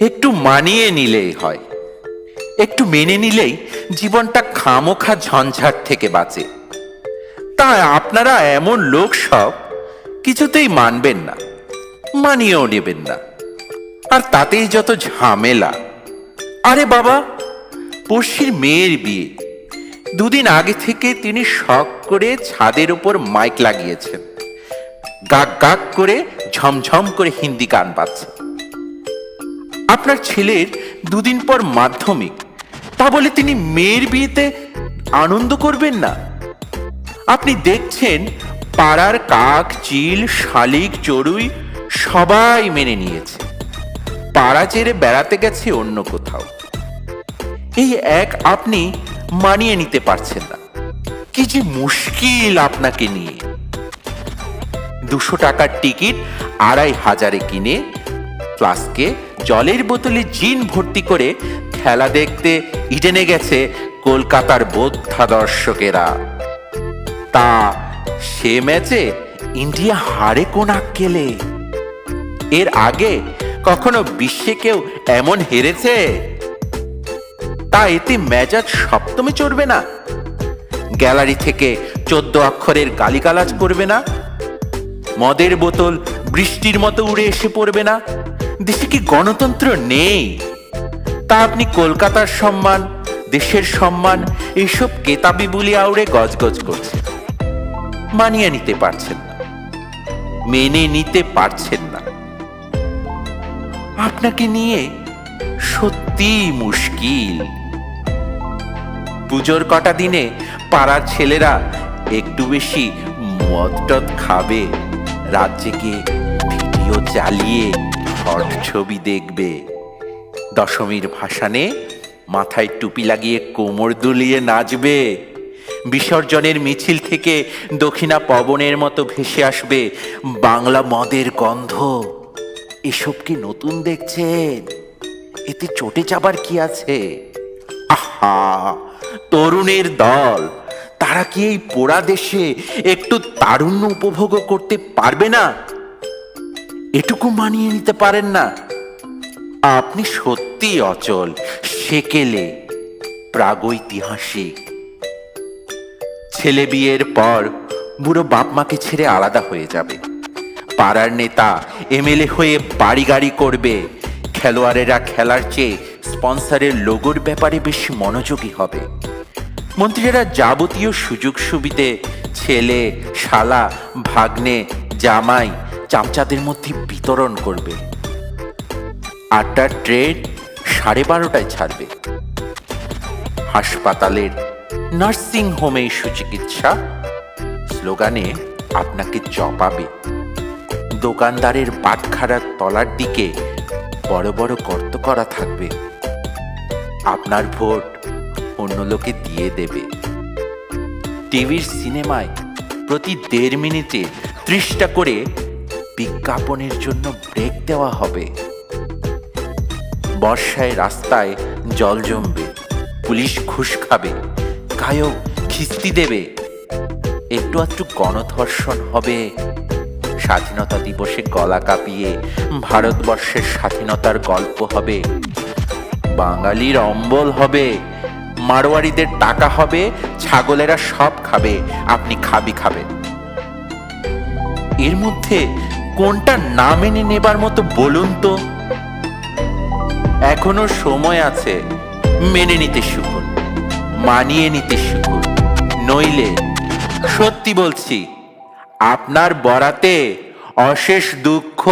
একটু মানিয়ে নিলেই হয়। একটু মেনে নিলেই জীবনটা খামোখা ঝঞ্ঝাট থেকে বাঁচে। তা আপনারা এমন লোক সব কিছুতেই মানবেন না, মানিয়েও নেবেন না। আর তাতেই যত ঝামেলা। আরে বাবা পড়শির মেয়ের বিয়ে। দুদিন আগে থেকে তিনি শখ করে ছাদের উপর মাইক লাগিয়েছেন। গাক গাক করে ঝমঝম করে হিন্দি গান বাজছে। আপনার ছেলের দুদিন পর মাধ্যমিক। তা বলে তিনি মেয়ের বিয়েতে আনন্দ করবেন না। আপনি দেখছেন পাড়ার কাক, চিল, শালিক, চড়ুই সবাই মেনে নিয়েছে। পাড়া ছেড়ে বেড়াতে গেছে অন্য কোথাও। এই এক আপনি মানিয়ে নিতে পারছেন না। কি যে মুশকিল আপনাকে নিয়ে। দুশো টাকার টিকিট, আড়াই হাজারে কিনে ফ্লাস্কে জলের বোতলে জিন ভর্তি করে খেলা দেখতে ইডেনে গেছে কলকাতার বোদ্ধা দর্শকেরা তা সে ম্যাচে ইন্ডিয়া হারে কোন আক্কেলে? এর আগে কখনো বিশ্বে কেউ এমন হেরেছে? তা এতে মেজাজ সপ্তমে চড়বে না। গ্যালারি থেকে চোদ্দ অক্ষরের গালিগালাজ করবে না। মদের বোতল বৃষ্টির মতো উড়ে এসে পড়বে না। দেশে কি গণতন্ত্র নেই? তা আপনি কলকাতার সম্মান, দেশের সম্মান এইসব কেতাবি বুলি আউড়ে গজগজ করছেন। মানিয়ে নিতে পারছেন না। মেনে নিতে পারছেন না। আপনাকে নিয়ে সত্যি মুশকিল। পুজোর কটা দিনে পাড়ার ছেলেরা একটু বেশি মদ টদ খাবে। রাত জেগে ভিডিও চালিয়ে হট ছবি দেখবে। দশমীর ভাসানে মাথায় টুপি লাগিয়ে কোমর দুলিয়ে নাচবে। বিসর্জনের মিছিল থেকে দক্ষিণা পবনের মতো ভেসে আসবে বাংলা মদের গন্ধ। এসব কি নতুন দেখছেন? এতে চটে যাবার কি আছে? আহা, তরুণের দল, তারা কি এই পোড়া দেশে একটু তারুণ্য উপভোগ করতে পারবে না? এটুকু মানিয়ে নিতে পারেন না। আপনি সত্যি অচল, সেকেলে, প্রাগৈতিহাসিক। ছেলে বিয়ের পর বুড়ো বাপ মাকে ছেড়ে আলাদা হয়ে যাবে। পাড়ার নেতা, এমএলএ হয়ে বাড়ি গাড়ি করবে। খেলোয়াড়েরা খেলার চেয়ে স্পন্সরের লোগোর ব্যাপারে বেশি মনোযোগী হবে। মন্ত্রীরা যাবতীয় সুযোগ সুবিধে ছেলে, শালা, ভাগ্নে, জামাই চামচাদের মধ্যে বিতরণ করবে। আটটার ট্রেন সাড়ে বারোটায় ছাড়বে। হাসপাতালের নার্সিং হোমে সুচিকিৎসা স্লোগানে আপনাকে জপাবে। দোকানদারের বাটখারার তলার দিকে বড় বড় গর্ত করা থাকবে। আপনার ভোট অন্য লোকে দিয়ে দেবে। টিভির সিনেমায় প্রতি দেড় মিনিটে ত্রিশটা করে বিজ্ঞাপনের জন্য ব্রেক দেওয়া হবে। বর্ষায় রাস্তায় জল জমবে, পুলিশ ঘুষ খাবে, গায়ক খিস্তি দেবে। একটু আধটু গণধর্ষণ হবে। স্বাধীনতা দিবসে গলা কাঁপিয়ে ভারতবর্ষের স্বাধীনতার গল্প হবে। বাঙালির অম্বল হবে মারোয়ারিদের টাকা হবে, ছাগলেরা সব খাবে, আপনি খাবি খাবেন। এর মধ্যে কোনটা না মেনে নেবার মতো বলুন তো। এখনও সময় আছে, মেনে নিতে শিখুন, মানিয়ে নিতে শিখুন। নইলে, সত্যি বলছি, আপনার বরাতে অশেষ দুঃখ।